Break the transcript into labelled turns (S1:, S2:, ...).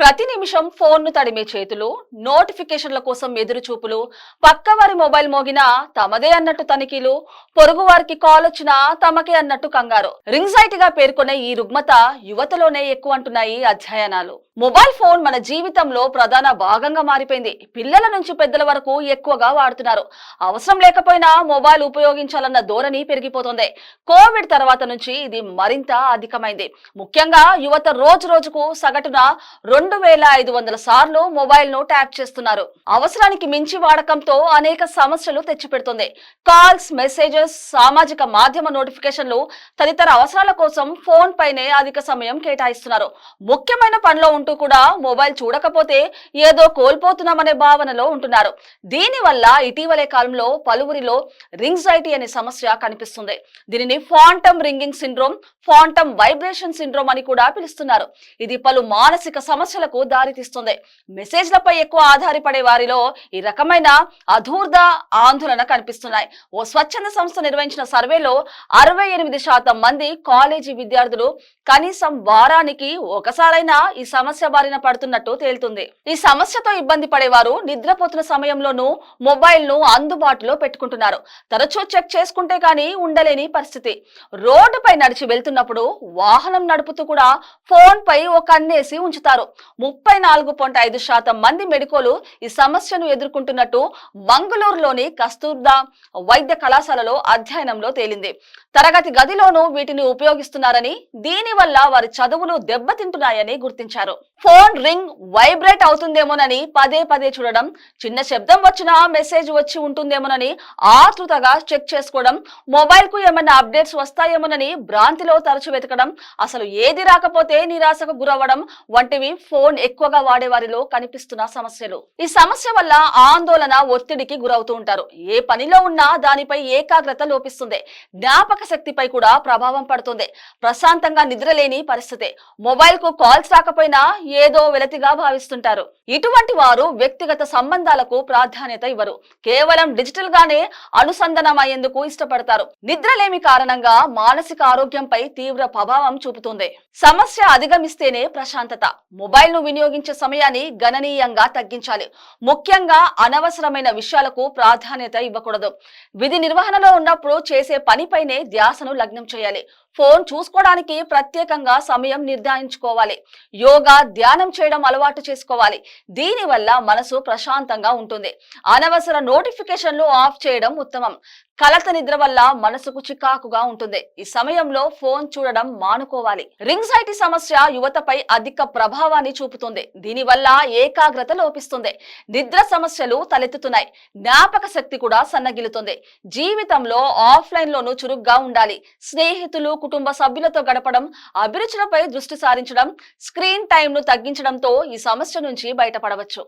S1: ప్రతి నిమిషం ఫోన్ను తడిమే చేతులు నోటిఫికేషన్ల కోసం ఎదురు చూపులు పక్కవారి మొబైల్ మోగినా తమదే అన్నట్టు తనిఖీలు పొరుగు వారికి కాల్ వచ్చినా తమకే అన్నట్టు కంగారు. రింగ్జైటీగా పేర్కొనే ఈ రుగ్మత యువతలోనే ఎక్కువ అంటున్నాయి అధ్యయనాలు. మొబైల్ ఫోన్ మన జీవితంలో ప్రధాన భాగంగా మారిపోయింది. పిల్లల నుంచి పెద్దల వరకు ఎక్కువగా వాడుతున్నారు. అవసరం లేకపోయినా మొబైల్ ఉపయోగించాలన్న ధోరణి పెరిగిపోతుంది. కోవిడ్ తర్వాత నుంచి ఇది మరింత అధికమైంది. ముఖ్యంగా యువత రోజు రోజుకు సగటున రెండు రెండు వేల ఐదు వందల సార్లు మొబైల్ను ట్యాప్ చేస్తున్నారు. అవసరానికి మించి వాడకంతో అనేక సమస్యలు తెచ్చిపెడుతుంది. కాల్స్ మెసేజెస్ సామాజిక మాధ్యమ నోటిఫికేషన్లు తదితర అవసరాల కోసం ఫోన్ పైనే అధిక సమయం కేటాయిస్తున్నారు. ముఖ్యమైన పనిలో ఉంటూ కూడా మొబైల్ చూడకపోతే ఏదో కోల్పోతున్నామనే భావనలో ఉంటున్నారు. దీనివల్ల ఇటీవలే కాలంలో పలువురిలో రింగ్జైటీ అనే సమస్య కనిపిస్తుంది. దీనిని phantom ringing syndrome phantom vibration syndrome అని కూడా పిలుస్తున్నారు. ఇది పలు మానసిక సమస్యలకు దారితీస్తుంది మెసేజ్లపై ఎక్కువ ఆధారపడే వారిలో ఈ రకమైన అధూర్ధ ఆందోళన కనిపిస్తున్నాయి. ఓ స్వచ్ఛంద సంస్థ నిర్వహించిన సర్వేలో అరవై ఎనిమిది శాతం మంది కాలేజీ విద్యార్థులు కనీసం వారానికి ఒకసారైనా ఈ సమస్య బారిన పడుతున్నట్టు తేలుతుంది. ఈ సమస్యతో ఇబ్బంది పడేవారు నిద్రపోతున్న సమయంలోనూ మొబైల్ను అందుబాటులో పెట్టుకుంటున్నారు. తరచూ చెక్ చేసుకుంటే కానీ ఉండలేని పరిస్థితి. రోడ్డుపై నడిచి వెళ్తున్నప్పుడు వాహనం నడుపుతూ కూడా ఫోన్ పై ఒక కన్నేసి ఉంచుతారు. ముప్పై నాలుగు పాయింట్ ఐదు శాతం మంది మెడికోలు ఈ సమస్యను ఎదుర్కొంటున్నట్టు మంగళూరులోని కస్తూర్దా వైద్య కళాశాలలో అధ్యయనంలో తేలింది. తరగతి గదిలోనూ వీటిని ఉపయోగిస్తున్నారని దీనివల్ల వారి చదువులు దెబ్బతింటున్నాయని గుర్తించారు. ఫోన్ రింగ్ వైబ్రేట్ అవుతుందేమోనని పదే పదే చూడడం చిన్న శబ్దం వచ్చినా మెసేజ్ వచ్చి ఉంటుందేమోనని ఆతృతగా చెక్ చేసుకోవడం మొబైల్కు ఏమైనా అప్డేట్స్ వస్తాయేమోనని భ్రాంతిలో తరచు వెతకడం అసలు ఏది రాకపోతే నిరాశకు గురవ్వడం వంటివి ఫోన్ ఎక్కువగా వాడే వారిలో కనిపిస్తున్న సమస్యలు. ఈ సమస్య వల్ల ఆందోళన ఒత్తిడికి గురవుతూ ఉంటారు. ఏ పనిలో ఉన్నా దానిపై ఏకాగ్రత లోపిస్తుంది. జ్ఞాపక శక్తిపై కూడా ప్రభావం పడుతుంది. ప్రశాంతంగా నిద్రలేని పరిస్థితి మొబైల్కు కాల్స్ రాకపోయినా ఏదో వెలతిగా భావిస్తుంటారు. ఇటువంటి వారు వ్యక్తిగత సంబంధాలకు ప్రాధాన్యత ఇవ్వరు. కేవలం డిజిటల్ గానే అనుసంధానమయ్యేందుకు ఇష్టపడతారు. నిద్రలేమి కారణంగా మానసిక ఆరోగ్యంపై తీవ్ర ప్రభావం చూపుతుంది. సమస్య అధిగమిస్తేనే ప్రశాంతత. మొబైల్ ను వినియోగించే సమయాన్ని గణనీయంగా తగ్గించాలి. ముఖ్యంగా అనవసరమైన విషయాలకు ప్రాధాన్యత ఇవ్వకూడదు. విధి నిర్వహణలో ఉన్నప్పుడు చేసే పనిపైనే ధ్యాసను లగ్నం చేయాలి. ఫోన్ చూసుకోవడానికి ప్రత్యేకంగా సమయం నిర్ధారించుకోవాలి. యోగా ధ్యానం చేయడం అలవాటు చేసుకోవాలి. దీనివల్ల మనసు ప్రశాంతంగా ఉంటుంది. అనవసర నోటిఫికేషన్లు ఆఫ్ చేయడం ఉత్తమం. కలత నిద్ర వల్ల మనసుకు చికాకుగా ఉంటుంది. ఈ సమయంలో ఫోన్ చూడడం మానుకోవాలి. రింగ్జైటీ సమస్య యువతపై అధిక ప్రభావాన్ని చూపుతుంది. దీనివల్ల ఏకాగ్రత లోపిస్తుంది. నిద్ర సమస్యలు తలెత్తుతున్నాయి. జ్ఞాపక శక్తి కూడా సన్నగిలుతుంది. జీవితంలో ఆఫ్లైన్లోనూ చురుగ్గా ఉండాలి. స్నేహితులు కుటుంబ సభ్యులతో గడపడం అభిరుచులపై దృష్టి సారించడం స్క్రీన్ టైం ను తగ్గించడంతో ఈ సమస్య నుంచి బయటపడవచ్చు.